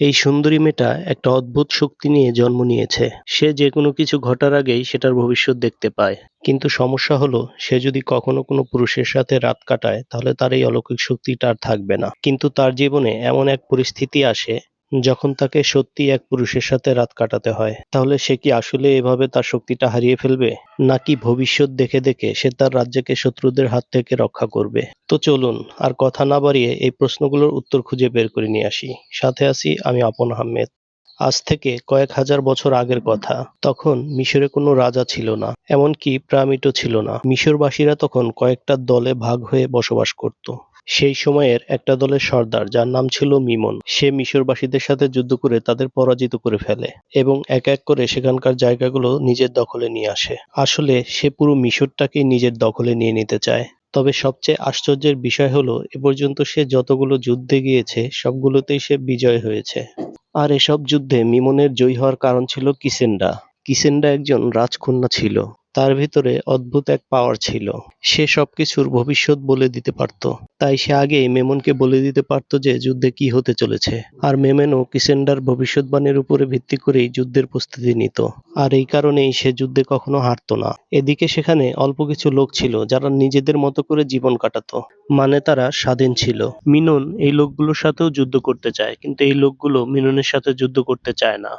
এই সুন্দরী মেয়েটা একটা অদ্ভুত শক্তি নিয়ে জন্ম নিয়েছে। সে যে কোনো কিছু ঘটার আগেই সেটার ভবিষ্যৎ দেখতে পায়। কিন্তু সমস্যা হলো, সে যদি কখনো কোনো পুরুষের সাথে রাত কাটায়, তাহলে তার এই অলৌকিক শক্তিটা আর থাকবে না। কিন্তু তার জীবনে এমন এক পরিস্থিতি আসে যখন তাকে সত্যি এক পুরুষের সাথে রাত কাটাতে হয়, তাহলে সে কি আসলে এভাবে তার শক্তিটা হারিয়ে ফেলবে? নাকি ভবিষ্যৎ দেখে দেখে সে তার রাজ্যকে শত্রুদের হাত থেকে রক্ষা করবে? তো চলুন, আর কথা না বাড়িয়ে এই প্রশ্নগুলোর উত্তর খুঁজে বের করে নিয়ে আসি। সাথে আছি আমি আপন আহমেদ। আজ থেকে কয়েক হাজার বছর আগের কথা। তখন মিশরে কোনো রাজা ছিল না, এমনকি প্রামিটও ছিল না। মিশরবাসীরা তখন কয়েকটা দলে ভাগ হয়ে বসবাস করত। সেই সময়ের একটা দলের সর্দার, যার নাম ছিল মিমন। সে মিশরবাসীদের সাথে যুদ্ধ করে তাদের পরাজিত করে ফেলে এবং এক এক করে সেখানকার জায়গাগুলো নিজের দখলে নিয়ে আসে। আসলে সে পুরো মিশরটাকেই নিজের দখলে নিয়ে নিতে চায়। তবে সবচেয়ে আশ্চর্যের বিষয় হলো, এ পর্যন্ত সে যতগুলো যুদ্ধে গিয়েছে, সবগুলোতেই সে বিজয় হয়েছে। আর এসব যুদ্ধে মিমনের জয়ী হওয়ার কারণ ছিল কিসেন্ডা কিসেন্ডা একজন রাজকন্যা ছিল। তার ভিতরে অদ্ভুত এক পাওয়ার ছিল। সে সবকিছুর ভবিষ্যৎ বলে দিতে পারত। তাই সে আগেই মেমনকে বলে দিতে পারত যে যুদ্ধে কি হতে চলেছে। আর মেমেনও কিসেন্ডার ভবিষ্যৎবাণীর উপরে ভিত্তি করেই যুদ্ধের প্রস্তুতি নিত। আর এই কারণেই সে যুদ্ধে কখনো হারত না। এদিকে সেখানে অল্প কিছু লোক ছিল যারা নিজেদের মতো করে জীবন কাটাতো। মানে তারা স্বাধীন ছিল। মিনন এই লোকগুলোর সাথেও যুদ্ধ করতে চায়, কিন্তু এই লোকগুলো মিননের সাথে যুদ্ধ করতে চায় না।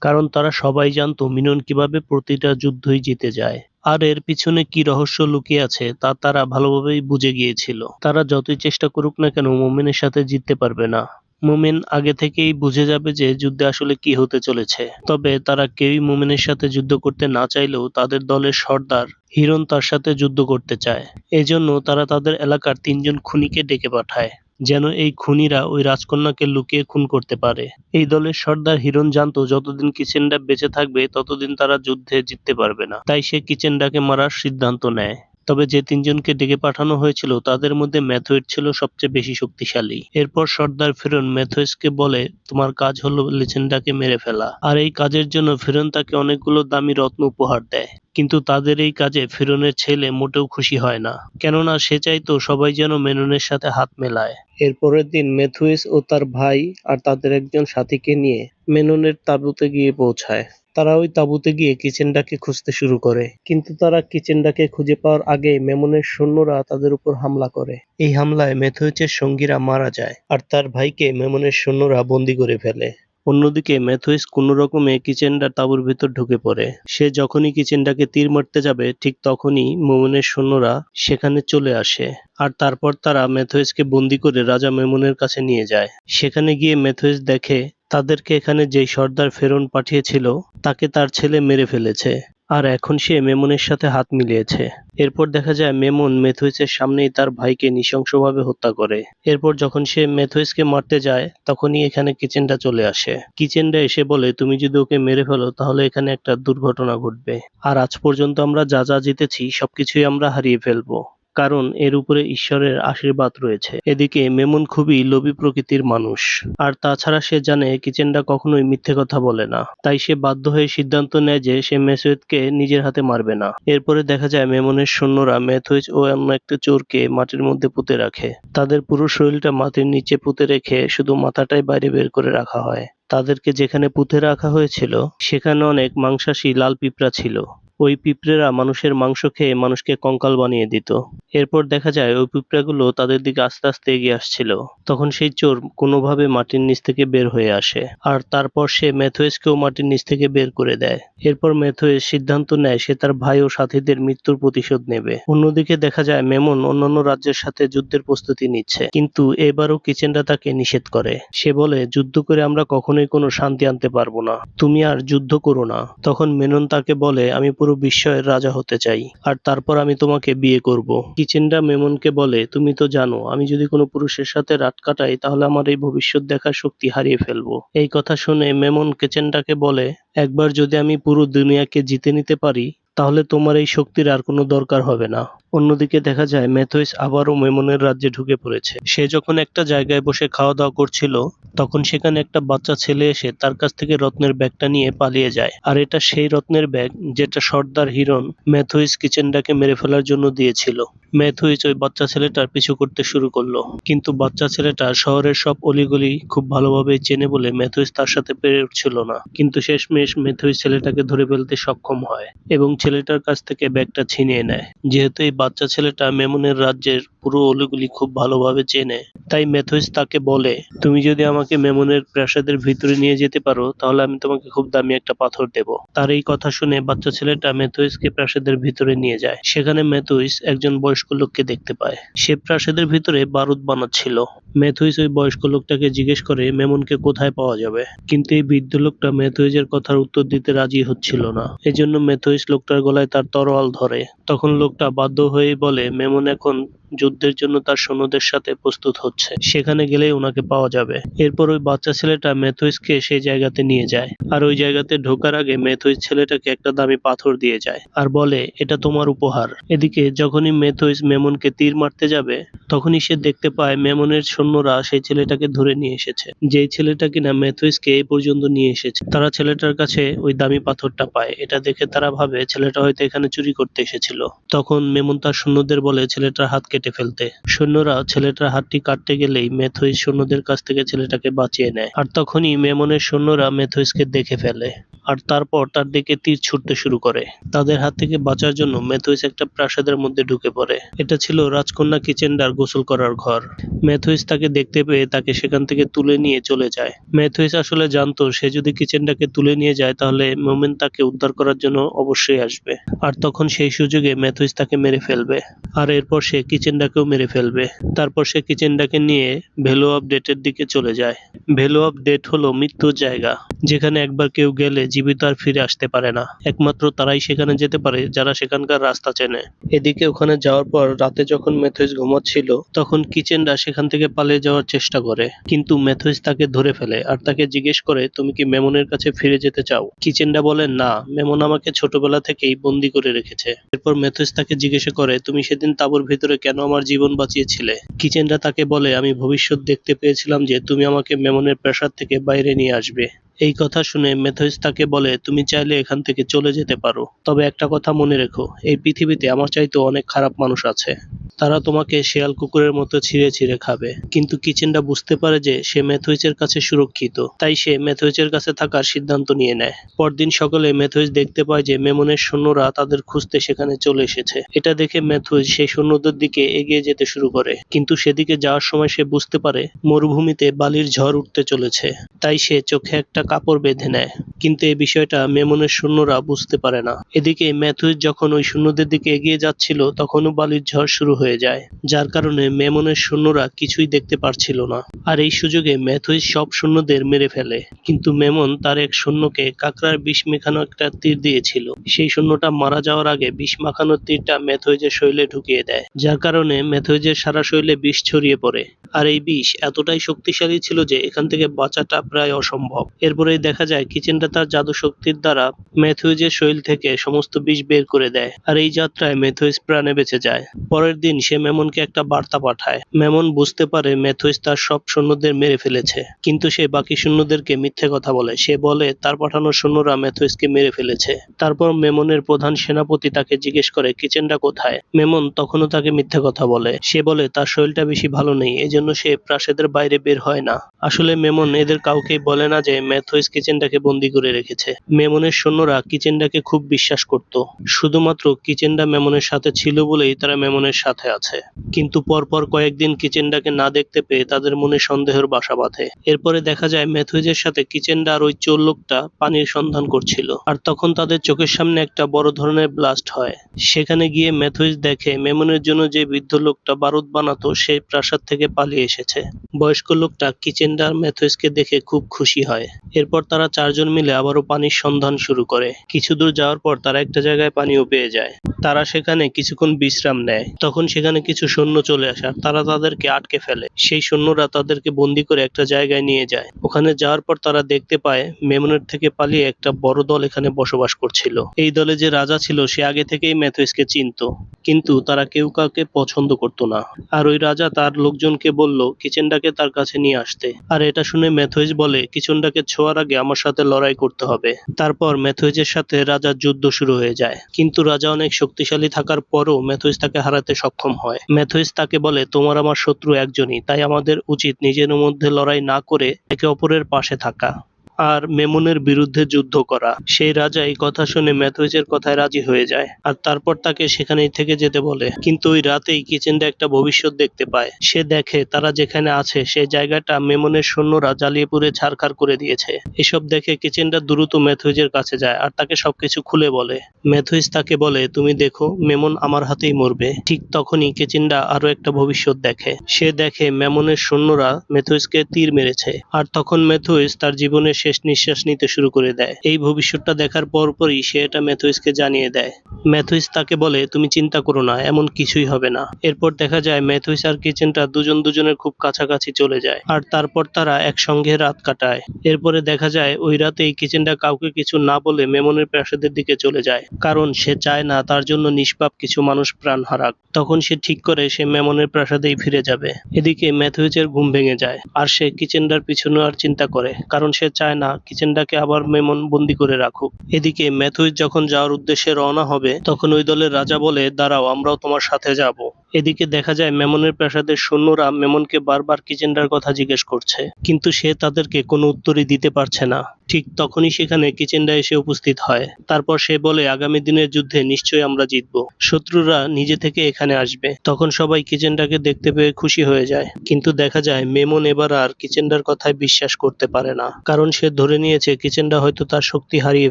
কারণ তারা সবাই জানতো মিনন কীভাবে প্রতিটা যুদ্ধই জিতে যায়। আর এর পিছনে কি রহস্য লুকিয়ে আছে, তা তারা ভালোভাবেই বুঝে গিয়েছিল। তারা যতই চেষ্টা করুক না কেন, মোমেনের সাথে জিততে পারবে না। মোমেন আগে থেকেই বুঝে যাবে যে যুদ্ধে আসলে কি হতে চলেছে। তবে তারা কেউই মোমেনের সাথে যুদ্ধ করতে না চাইলেও তাদের দলের সর্দার হিরণ তার সাথে যুদ্ধ করতে চায়। এজন্য তারা তাদের এলাকার তিনজন খুনিকে ডেকে পাঠায়। যেন এই খুনিরা ওই রাজকন্যাকে লুকিয়ে খুন করতে পারে। এই দলের সর্দার হিরণ জানতো, যতদিন কিচেনডা বেঁচে থাকবে, ততদিন তারা যুদ্ধে জিততে পারবে না। তাই সে কিচেনডাকে মারার সিদ্ধান্ত নেয়। তবে যে তিনজনকে ডেকে পাঠানো হয়েছিল, তাদের মধ্যে ম্যাথয়েড ছিল সবচেয়ে বেশি শক্তিশালী। এরপর সর্দার ফেরন ম্যাথয়েসকে বলে, তোমার কাজ হলো লিচেন্ডাকে মেরে ফেলা। আর এই কাজের জন্য ফেরন তাকে অনেকগুলো দামি রত্ন উপহার দেয়। কিন্তু তাদের এই কাজে ফেরনের ছেলে মোটেও খুশি হয় না। কেননা সে চাইতো সবাই যেন মেননের সাথে হাত মেলায়। এর পরের দিন মেথুইস ও তার ভাই আর তাদের একজন সাথীকে নিয়ে মেননের তাঁবুতে গিয়ে পৌঁছায়। তারা ওই তাঁবুতে গিয়ে কিচেনডাকে খুঁজতে শুরু করে। কিন্তু তারা কিচেনডাকে খুঁজে পাওয়ার আগে মেমনের সৈন্যরা তাদের উপর হামলা করে। এই হামলায় মেথুইচের সঙ্গীরা মারা যায় আর তার ভাইকে মেমনের সৈন্যরা বন্দি করে ফেলে। অন্যদিকে ম্যাথুইস কোনো রকমে কিচেনডার তাঁবুর ভেতর ঢুকে পড়ে। সে যখনই কিচেনডাকে তীর মারতে যাবে, ঠিক তখনই মোমনের সৈন্যরা সেখানে চলে আসে। আর তারপর তারা ম্যাথুইসকে বন্দি করে রাজা মেমনের কাছে নিয়ে যায়। সেখানে গিয়ে ম্যাথুইস দেখে, তাদেরকে এখানে যেই সর্দার ফেরন পাঠিয়েছিল, তাকে তার ছেলে মেরে ফেলেছে। আর এখন সে মেমনের সাথে হাত মিলিয়েছে। এরপর দেখা যায় মেমন মেথুইসের সামনেই তার ভাইকে নৃশংসভাবে হত্যা করে। এরপর যখন সে মেথুইসকে মারতে যায়, তখনই এখানে কিচেনটা চলে আসে। কিচেনটা এসে বলে, তুমি যদি ওকে মেরে ফেলো, তাহলে এখানে একটা দুর্ঘটনা ঘটবে। আর আজ পর্যন্ত আমরা যা যা জিতেছি, সবকিছুই আমরা হারিয়ে ফেলব। কারণ এর উপরে ঈশ্বরের আশীর্বাদ রয়েছে। এদিকে মেমন খুবই লোভী প্রকৃতির মানুষ। আর তাছাড়া সে জানে কিচেনডা কখনোই মিথ্যে কথা বলে না। তাই সে বাধ্য হয়ে সিদ্ধান্ত নেয় যে সে মেসুয়েদকে নিজের হাতে মারবে না। এরপরে দেখা যায় মেমনের সৈন্যরা মেথুইজ ও অন্য একটা চোরকে মাটির মধ্যে পুঁতে রাখে। তাদের পুরো শরীরটা মাটির নিচে পুঁতে রেখে শুধু মাথাটাই বাইরে বের করে রাখা হয়। তাদেরকে যেখানে পুঁতে রাখা হয়েছিল, সেখানে অনেক মাংসাশী লাল পিঁপড়া ছিল। ওই পিঁপড়েরা মানুষের মাংস খেয়ে মানুষকে কঙ্কাল বানিয়ে দিত। এরপর দেখা যায়, ওই পিঁপড়াগুলো তাদের দিকে আস্তে আস্তে এগিয়ে আসছিল। তখন সেই চোর কোনোভাবে মাটির নিচ থেকে বের হয়ে আসে আর তারপর সে ম্যাথোয়েসকেও মাটির নিচ থেকে বের করে দেয়। এরপর ম্যাথোয়েস সিদ্ধান্ত নেয়, সে তার ভাই ও সাথীদের মৃত্যুর প্রতিশোধ নেবে। অন্যদিকে দেখা যায়, মেমন অন্যান্য রাজ্যের সাথে যুদ্ধের প্রস্তুতি নিচ্ছে, কিন্তু এবারও কিচেনরা তাকে নিষেধ করে। সে বলে, যুদ্ধ করে আমরা কখনোই কোনো শান্তি আনতে পারব না। তুমি আর যুদ্ধ করো না। তখন মেনন তাকে বলে, আমি পুরো বিশ্বের রাজা হতে চাই। আর তারপর আমি তোমাকে বিয়ে করব। কিচেনডা মেমনকে বলে, তুমি তো জানো, আমি যদি কোনো পুরুষের সাথে রাত কাটাই, তাহলে আমার এই ভবিষ্যৎ দেখার শক্তি হারিয়ে ফেলব। এই কথা শুনে মেমন কিচেনডাকে বলে, একবার যদি আমি পুরো দুনিয়াকে জিতে নিতে পারি তাহলে তোমার এই শক্তির আর কোনো দরকার হবে না। অন্যদিকে দেখা যায় মেথোইস আবারও মেমনের রাজ্যে ঢুকে পড়েছে। সে যখন একটা জায়গায় বসে খাওয়া দাওয়া করছিল, তখন সেখানে একটা বাচ্চা ছেলে এসে তার কাছ থেকে রত্নের ব্যাগটা নিয়ে পালিয়ে যায়। আর এটা সেই রত্নের ব্যাগ যেটা সর্দার হিরন ম্যাথুইস কিচেনটাকে মেরে ফেলার জন্য দিয়েছিল। ম্যাথুইস ওই বাচ্চা ছেলেটার পিছু করতে শুরু করল। কিন্তু বাচ্চা ছেলেটা শহরের সব অলিগলি খুব ভালোভাবে চেনে বলে ম্যাথুইস তার সাথে পেরে উঠছিল না। কিন্তু শেষমেশ ম্যাথুইস ছেলেটাকে ধরে ফেলতে সক্ষম হয় এবং ছেলেটার কাছ থেকে ব্যাগটা ছিনিয়ে নেয়। যেহেতু এই বাচ্চা ছেলেটা মেমনের রাজ্যের পুরো অলিগুলি খুব ভালোভাবে চেনে। তাই মেথোইস তাকে বলে, তুমি যদি আমাকে মেমনের প্রাসাদের ভিতরে নিয়ে যেতে পারো, তাহলে আমি তোমাকে খুব দামি একটা পাথর দেব। তার এই কথা শুনে বাচ্চা ছেলেটা মেথোইসকে প্রাসাদের ভিতরে নিয়ে যায়। সেখানে মেথোইস একজন বয়স্ক লোককে দেখতে পায়। সে প্রাসাদের ভিতরে বারুদ বানাচ্ছিল। মেথোইস ওই বয়স্ক লোকটাকে জিজ্ঞেস করে, মেমনকে কোথায় পাওয়া যাবে? কিন্তু এই বৃদ্ধ লোকটা মেথোইজের কথার উত্তর দিতে রাজি হচ্ছিল না। এজন্য মেথোইস লোকটার গলায় তার তরোয়াল ধরে। তখন লোকটা বাধ্য হয়ে বলে, মেমন এখন যুদ্ধের জন্য তার সৈন্যদের সাথে প্রস্তুত হচ্ছে। সেখানে গেলেই ওনাকে পাওয়া যাবে। এরপর ওই বাচ্চা ছেলেটা মেথোইসকে সেই জায়গাতে নিয়ে যায়। আর ওই জায়গাতে ঢোকার আগে মেথোইস ছেলেটাকে একটা দামি পাথর দিয়ে যায় আর বলে, এটা তোমার উপহার। এদিকে যখনই মেথোইস মেমনকে তীর মারতে যাবে, তখনই সে দেখতে পায় মেমনের সৈন্যরা সেই ছেলেটাকে ধরে নিয়ে এসেছে। যেই ছেলেটা কিনা মেথোইসকে এই পর্যন্ত নিয়ে এসেছে, তারা ছেলেটার কাছে ওই দামি পাথরটা পায়। এটা দেখে তারা ভাবে ছেলেটা হয়তো এখানে চুরি করতে এসেছিল। তখন মেমন তার সৈন্যদের বলে, ছেলেটার হাত কেটে ফেলতে। সৈন্যরা ছেলেটার হাতটি কাটতে গেলেই মেথোইস সৈন্যদের কাছ থেকে ছেলেটাকে বাঁচিয়ে নেয়। আর তখনই মেমনের সৈন্যরা মেথোইসকে দেখে ফেলে। আর তারপর তার দিকে তীর ছুটতে শুরু করে। তাদের হাত থেকে বাঁচার জন্য মেথোইস একটা প্রাসাদের মধ্যে ঢুকে পড়ে। এটা ছিল রাজকন্যা কিচেন্ডার গোসল করার ঘর। মেথোইস তাকে দেখতে পেয়ে তাকে সেখান থেকে তুলে নিয়ে চলে যায়। মেথোইস আসলে জানতো, সে যদি কিচেন্ডাকে তুলে নিয়ে যায়, তাহলে মোমেন তাকে উদ্ধার করার জন্য অবশ্যই আসবে। আর তখন সেই সুযোগে মেথোইস তাকে মেরে ফেলবে। আর এরপর সে কিচেন্ডাকেও মেরে ফেলবে। তারপর সে কিচেন্ডাকে নিয়ে ভ্যালু অফ ডেটের দিকে চলে যায়। ভ্যালু অফ ডেট হলো মৃত্যুর জায়গা, যেখানে একবার কেউ গেলে জীবিত আর ফিরে আসতে পারে না। একমাত্র তারাই সেখানে যেতে পারে যারা সেখানকার রাস্তা চেনে। এদিকে ওখানে যাওয়ার পর রাতে যখন মেথোইস ঘুমাচ্ছিল, তখন কিচেনরা সেখান থেকে পালিয়ে যাওয়ার চেষ্টা করে। কিন্তু মেথোইস তাকে ধরে ফেলে আর তাকে জিজ্ঞেস করে, তুমি কি মেমনের কাছে ফিরে যেতে চাও? কিচেনরা বলে, না, মেমন আমাকে ছোটবেলা থেকেই বন্দি করে রেখেছে। এরপর মেথোইস তাকে জিজ্ঞেস করে, তুমি সেদিন তাঁবুর ভিতরে কেন আমার জীবন বাঁচিয়েছিলে? কিচেনরা তাকে বলে, আমি ভবিষ্যৎ দেখতে পেয়েছিলাম যে তুমি আমাকে মেমনের প্রাসাদ থেকে বাইরে নিয়ে আসবে। এই কথা শুনে মেথোইস তাকে বলে, তুমি চাইলে এখান থেকে চলে যেতে পারো। তবে একটা কথা মনে রেখো, এই পৃথিবীতে আমার চাইতে অনেক খারাপ মানুষ আছে। তারা তোমাকে শেয়াল কুকুরের মতো ছিঁড়ে ছিঁড়ে খাবে। কিন্তু কিচেনটা বুঝতে পারে যে সে মেথোইসের কাছে সুরক্ষিত। তাই সে মেথোইসের কাছে থাকার সিদ্ধান্ত নিয়ে নেয়। পরদিন সকালে মেথোইস দেখতে পায় যে মেমনের সৈন্যরা তাদের খুঁজতে সেখানে চলে এসেছে। এটা দেখে মেথোইস সেই সৈন্যদের দিকে এগিয়ে যেতে শুরু করে। কিন্তু সেদিকে যাওয়ার সময় সে বুঝতে পারে, মরুভূমিতে বালির ঝড় উঠতে চলেছে। তাই সে চোখে একটা কাপড় বেঁধে নেয়। কিন্তু এই বিষয়টা মেমনের সৈন্যরা বুঝতে পারে না। এদিকে ম্যাথুইস যখন ওই সৈন্যদের দিকে এগিয়ে যাচ্ছিল, তখনও বালির ঝড় শুরু হয়ে যায়, যার কারণে মেমনের সৈন্যরা কিছুই দেখতে পারছিল না। আর এই সুযোগে ম্যাথুইস সব সৈন্যদের মেরে ফেলে, কিন্তু মেমন তার এক সৈন্যকে কাকড়ার বিষ মেখানো একটা তীর দিয়েছিল। সেই সৈন্যটা মারা যাওয়ার আগে বিষ মাখানো তীরটা ম্যাথুইজের শরীরে ঢুকিয়ে দেয়, যার কারণে ম্যাথুইজের সারা শরীরে বিষ ছড়িয়ে পড়ে। আর এই বিষ এতটাই শক্তিশালী ছিল যে এখান থেকে বাঁচাটা প্রায় অসম্ভব। এরপরেই দেখা যায়, কিচেনটা তার জাদু শক্তির দ্বারা ম্যাথুইজের শরীর থেকে সমস্ত বিষ বের করে দেয় আর এই যাত্রায় ম্যাথুইজ প্রাণে বেঁচে যায়। পরের দিন সে মেমনকে একটা বার্তা পাঠায়। মেমন বুঝতে পারে ম্যাথুইজ তার সব সৈন্যদের মেরে ফেলেছে। কিন্তু সে বাকি সৈন্যদেরকে মিথ্যে কথা বলে। সে বলে, তার পাঠানো সৈন্যরা ম্যাথুইজকে মেরে ফেলেছে। তারপর মেমনের প্রধান সেনাপতি তাকে জিজ্ঞেস করে, কিচেনটা কোথায়? মেমন তখনও তাকে মিথ্যে কথা বলে। সে বলে, তার শরীরটা বেশি ভালো নেই। এজন্য সে প্রাসাদের বাইরে বের হয় না। আসলে মেমন এদের কাউকেই বলে না যে ম্যাথুইজ কিচেনটাকে বন্দি করে রেখেছে। মেমনের সৈন্যরা কিচেনটাকে খুব বিশ্বাস করত। শুধুমাত্র কিচেনডা মেমনের সাথে ছিল বলেই তারা মেমনের সাথে আছে। কিন্তু পরপর কয়েকদিন কিচেনডাকে না দেখতে পেয়ে তাদের মনে সন্দেহের বাসা বাঁধে। এরপরে দেখা যায় ম্যাথুইজের সাথে কিচেনডা আর ওই চোর লোকটা পানির সন্ধান করছিল। আর তখন তাদের চোখের সামনে একটা বড় ধরনের ব্লাস্ট হয়। সেখানে গিয়ে ম্যাথুইজ দেখে মেমনের জন্য যে বৃদ্ধ লোকটা বারুদ বানাতো সেই প্রাসাদ থেকে পালিয়ে এসেছে। বয়স্ক লোকটা কিচেন কিচেন্ডার ম্যাথুইসকে দেখে খুব খুশি হয়। এরপর তারা চারজন মিলে আবারও পানির সন্ধান শুরু করে। কিছু দূর যাওয়ার পর তারা একটা জায়গায় পানিও পেয়ে যায়। তারা সেখানে কিছুক্ষণ বিশ্রাম নেয়। তখন সেখানে কিছু সৈন্য চলে আসে আর তারা তাদেরকে আটকে ফেলে। সেই সৈন্যরা তাদেরকে বন্দি করে একটা জায়গায় নিয়ে যায়। ওখানে যাওয়ার পর তারা দেখতে পায়, মেমনের থেকে পালিয়ে একটা বড় দল এখানে বসবাস করছিল। এই দলে যে রাজা ছিল, সে আগে থেকেই ম্যাথুইসকে চিনতো। কিন্তু তারা কেউ কাউকে পছন্দ করতো না। আর ওই রাজা তার লোকজনকে বলল, কিচেনটাকে তার কাছে নিয়ে আসতে। আর এটা শুনে ম্যাথুইজ বলে কিচুন্ডাকে ছোঁয়ার আগে আমার সাথে লড়াই করতে হবে। তারপর ম্যাথুইজের সাথে রাজার যুদ্ধ শুরু হয়ে যায়। কিন্তু রাজা অনেক শক্তিশালী থাকার পরও ম্যাথুইজ তাকে হারাতে সক্ষম হয়। ম্যাথুইজ তাকে বলে, তোমার আমার শত্রু একজনই, তাই আমাদের উচিত নিজের মধ্যে লড়াই না করে একে অপরের পাশে থাকা। আর মেমনের বিরুদ্ধে যুদ্ধ করা। সেই রাজা এই কথা শুনে ম্যাথুইজের কথায় রাজি হয়ে যায় আর তারপর তাকে সেখানেই থেকে যেতে বলে। কিন্তু ওই রাতেই কিচেনটা একটা ভবিষ্যৎ দেখতে পায়। সে দেখে তারা যেখানে আছে, সেই জায়গাটা মেমনের সৈন্যরা জ্বালিয়ে পুড়ে ছারখার করে দিয়েছে। এসব দেখে কিচেনটা দ্রুত ম্যাথুইজের কাছে যায় আর তাকে সবকিছু খুলে বলে। ম্যাথুইজ তাকে বলে, তুমি দেখো, মেমন আমার হাতেই মরবে। ঠিক তখনই কিচেনটা আরও একটা ভবিষ্যৎ দেখে। সে দেখে মেমনের সৈন্যরা মেথুইজকে তীর মেরেছে। আর তখন মেথুইজ তার জীবনের শেষ নিঃশ্বাস নিতে শুরু করে দেয়। এই ভবিষ্যৎটা দেখার পরপরই সে এটা ম্যাথুইজকে জানিয়ে দেয়। ম্যাথুইজ তাকে বলে, তুমি চিন্তা করো না, এমন কিছুই হবে না। এরপর দেখা যায় ম্যাথুইজ আর কিচেনটা দুজন দুজনের খুব কাছাকাছি চলে যায়, আর তারপর তারা একসঙ্গে রাত কাটায়। এরপরে দেখা যায়, ওই রাতে এই কিচেনটা কাউকে কিছু না বলে মেমনের প্রাসাদের দিকে চলে যায়, কারণ সে চায় না তার জন্য নিষ্পাপ কিছু মানুষ প্রাণ হারাক। তখন সে ঠিক করে সে মেমনের প্রাসাদেই ফিরে যাবে। এদিকে ম্যাথুইজের ঘুম ভেঙে যায়, আর সে কিচেনটার পিছনে আর চিন্তা করে, কারণ সে চায় না, কিচেনটাকে আবার মেমন বন্দি করে রাখো। এদিকে ম্যাথুইজ যখন যাওয়ার উদ্দেশ্যে রওনা হবে, তখন ওই দলের রাজা বলে, দাঁড়াও, আমরাও তোমার সাথে যাব। এদিকে দেখা যায় মেমনের প্রাসাদের সৈন্যরা মেমনকে বারবার কিচেনটার কথা জিজ্ঞেস করছে। কিন্তু সে তাদেরকে কোনো উত্তরই দিতে পারছে না। ঠিক তখনই সেখানে কিচেনডা এসে উপস্থিত হয়। তারপর সে বলে, আগামী দিনের যুদ্ধে নিশ্চয়ই আমরা জিতব। শত্রুরা নিজে থেকে এখানে আসবে তখন সবাই কিচেনডাকে দেখতে পেয়ে খুশি হয়ে যায়। কিন্তু দেখা যায়, মেমন এবার আর কিচেনডার কথায় বিশ্বাস করতে পারে না। কারণ সে ধরে নিয়েছে কিচেনডা হয়তো তার শক্তি হারিয়ে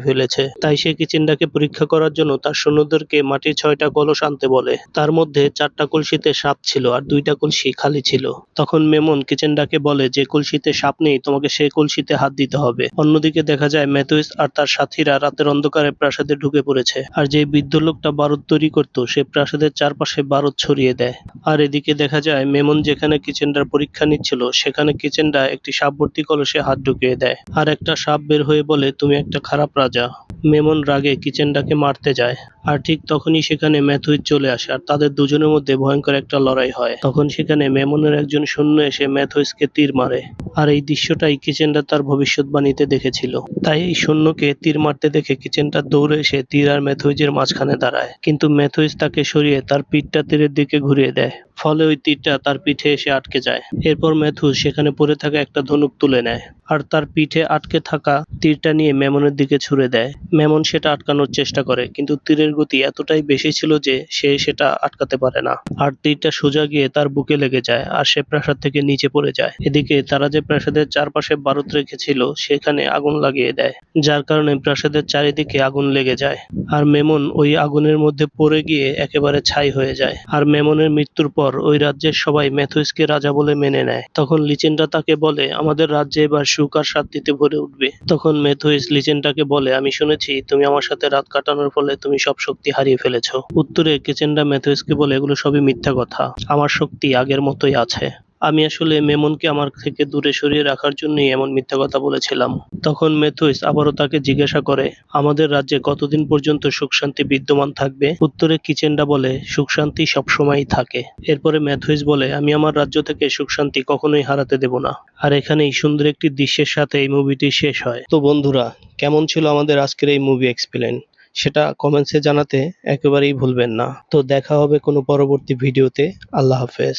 ফেলেছে। তাই সে কিচেনডাকে পরীক্ষা করার জন্য তার সৈন্যদেরকে মাটির ছয়টা কলস আনতে বলে। তার মধ্যে চারটা কলসিতে সাপ ছিল আর দুইটা কলসি খালি ছিল। তখন মেমন কিচেনডাকে বলে, যে কলসিতে সাপ নেই, তোমাকে সেই কলসিতে হাত দিতে হবে। অন্যদিকে দেখা যায় ম্যাথুইস আর তার সাথীরা রাতের অন্ধকারে প্রাসাদে ঢুকে পড়েছে। আর যে বৃদ্ধ লোকটা বারুদ তৈরি করত, সে প্রাসাদের চারপাশে বারুদ ছড়িয়ে দেয়। আর এদিকে দেখা যায় মেমন যেখানে কিচেনডার পরীক্ষা নিচ্ছিল, সেখানে কিচেনডা একটি সাপ ভর্তি কলসে হাত ঢুকিয়ে দেয়। আর একটা সাপ বের হয়ে বলে, তুমি একটা খারাপ রাজা। মেমন রাগে কিচেনডাকে মারতে যায়। আর ঠিক তখনই সেখানে ম্যাথুইজ চলে আসে আর তাদের দুজনের মধ্যে ভয়ঙ্কর একটা লড়াই হয়। তখন সেখানে মেমনের একজন সৈন্য এসে ম্যাথুইজকে তীর মারে। আর এই দৃশ্যটাই কিচেনডা তার ভবিষ্যৎবাণীতে দেখেছিল। তাই এই সৈন্যকে তীর মারতে দেখে কিচেনটা দৌড়ে এসে তীর আর ম্যাথুইজের মাঝখানে দাঁড়ায়। কিন্তু ম্যাথুইজ তাকে সরিয়ে তার পিঠটা তীরের দিকে ঘুরিয়ে দেয়। ফলে ওই তীরটা তার পিঠে এসে আটকে যায়। এরপর ম্যাথুস সেখানে পড়ে থাকা একটা ধনুক তুলে নেয়। আর তার পিঠে আটকে থাকা তীরটা নিয়ে মেমনের দিকে ছুড়ে দেয়। মেমন সেটা আটকানোর চেষ্টা করে, কিন্তু তীরের গতি এতটাই বেশি ছিল যে সে সেটা আটকাতে পারে না। আর তীরটা সোজা গিয়ে তার বুকে লেগে যায় আর সে প্রাসাদ থেকে নিচে পড়ে যায়। এদিকে তারা যে প্রাসাদের চারপাশে বারুদ রেখেছিল, সেখানে আগুন লাগিয়ে দেয়, যার কারণে প্রাসাদের চারিদিকে আগুন লেগে যায়। আর মেমন ওই আগুনের মধ্যে পড়ে গিয়ে একেবারে ছাই হয়ে যায়। আর মেমনের মৃত্যুর পর ওই রাজ্যের সবাই ম্যাথুইসকে রাজা বলে মেনে নেয়। তখন লিচেনটা তাকে বলে, আমাদের রাজ্যে এবার সুখ আর শান্তিতে ভরে উঠবে। তখন মেথুইস লিচেনটাকে বলে, আমি শুনেছি তুমি আমার সাথে রাত কাটানোর ফলে তুমি সব শক্তি হারিয়ে ফেলেছ। উত্তরে কেচেন্ডা ম্যাথুইসকে বলে, এগুলো সবই মিথ্যা কথা। আমার শক্তি আগের মতোই আছে। আমি আসলে মেমনকে আমার থেকে দূরে সরিয়ে রাখার জন্যই এমন মিথ্যা কথা বলেছিলাম। তখন মেথুইস আবারও তাকে জিজ্ঞাসা করে, আমাদের রাজ্যে কতদিন পর্যন্ত সুখ শান্তি বিদ্যমান থাকবে? উত্তরে কিচেনডা বলে সুখ শান্তি সবসময়ই থাকে। এরপরে ম্যাথুইস বলে, আমি আমার রাজ্য থেকে সুখ শান্তি কখনোই হারাতে দেব না। আর এখানেই সুন্দর একটি দৃশ্যের সাথে এই মুভিটি শেষ হয়। তো বন্ধুরা, কেমন ছিল আমাদের আজকের এই মুভি এক্সপ্লেন? সেটা কমেন্টসে জানাতে একেবারেই ভুলবেন না। তো দেখা হবে কোনো পরবর্তী ভিডিওতে। আল্লাহ হাফেজ।